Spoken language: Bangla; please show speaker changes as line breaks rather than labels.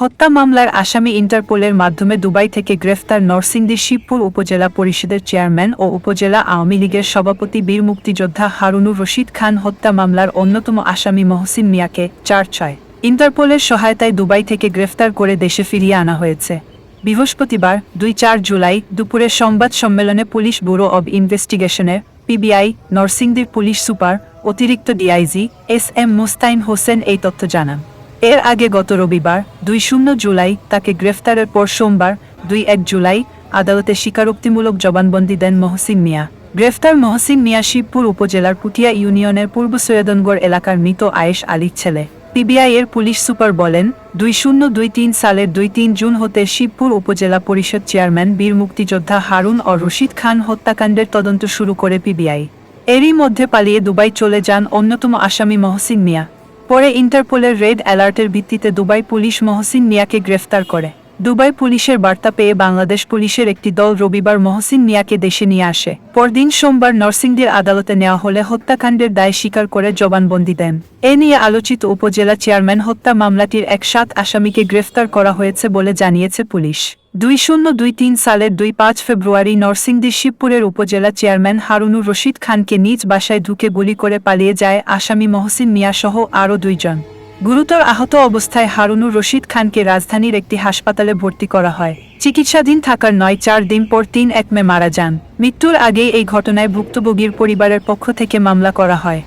হত্যা মামলার আসামি ইন্টারপোলের মাধ্যমে দুবাই থেকে গ্রেফতার নরসিংদী শিবপুর উপজেলা পরিষদের চেয়ারম্যান ও উপজেলা আওয়ামী লীগের সভাপতি বীর মুক্তিযোদ্ধা হারুনুর রশিদ খান হত্যা মামলার অন্যতম আসামি মহসিন মিয়াকে চার ছয়। ইন্টারপোলের সহায়তায় দুবাই থেকে গ্রেফতার করে দেশে ফিরিয়ে আনা হয়েছে। বৃহস্পতিবার, দুই চার জুলাই, দুপুরে সংবাদ সম্মেলনে পুলিশ ব্যুরো অব ইনভেস্টিগেশনের, পিবিআই, নরসিংদীর পুলিশ সুপার, অতিরিক্ত DIG, S M Mustain Hossain এই তথ্য জানান। এর আগে গত রবিবার, দুই শূন্য জুলাই তাকে গ্রেফতারের পর সোমবার, দুই এক জুলাই আদালতে স্বীকারোক্তিমূলক জবানবন্দি দেন মহসিন মিয়া। গ্রেফতার মহসিন মিয়া শিবপুর উপজেলার পুটিয়া ইউনিয়নের পূর্ব সৈয়দনগড় এলাকার মৃত আয়েশ আলীর ছেলে। পিবিআই এর পুলিশ সুপার বলেন, দুই শূন্য দুই তিন সালের দুই তিন জুন হতে শিবপুর উপজেলা পরিষদ চেয়ারম্যান, বীর মুক্তিযোদ্ধা হারুন ও রশিদ খান হত্যাকাণ্ডের তদন্ত শুরু করে পিবিআই। এরই মধ্যে পালিয়ে দুবাই চলে যান অন্যতম আসামি মহসিন মিয়া। পরে ইন্টারপোলের রেড অ্যালার্টের ভিত্তিতে দুবাই পুলিশ মহসিন মিয়াকে গ্রেফতার করে। দুবাই পুলিশের বার্তা পেয়ে বাংলাদেশ পুলিশের একটি দল রবিবার মহসিন মিয়াকে দেশে নিয়ে আসে। পরদিন সোমবার নরসিংদীর আদালতে নেওয়া হলে হত্যাকাণ্ডের দায় স্বীকার করে জবানবন্দি দেন। এ নিয়ে আলোচিত উপজেলা চেয়ারম্যান হত্যা মামলাটির এক সাত আসামিকে গ্রেফতার করা হয়েছে বলে জানিয়েছে পুলিশ। দুই শূন্য দুই তিন সালের দুই পাঁচ ফেব্রুয়ারি নরসিংদীর শিবপুরের উপজেলা চেয়ারম্যান হারুনুর রশিদ খানকে নিজ বাসায় ঢুকে গুলি করে পালিয়ে যায় আসামি মহসিন মিয়া সহ আরও দুইজন। গুরুতর আহত অবস্থায় হারুনুর রশিদ খানকে রাজধানীর একটি হাসপাতালে ভর্তি করা হয়। চিকিৎসাধীন থাকার নয়, চার দিন পর তিন এক মে মারা যান। মৃত্যুর আগেই এই ঘটনায় ভুক্তভোগীর পরিবারের পক্ষ থেকে মামলা করা হয়।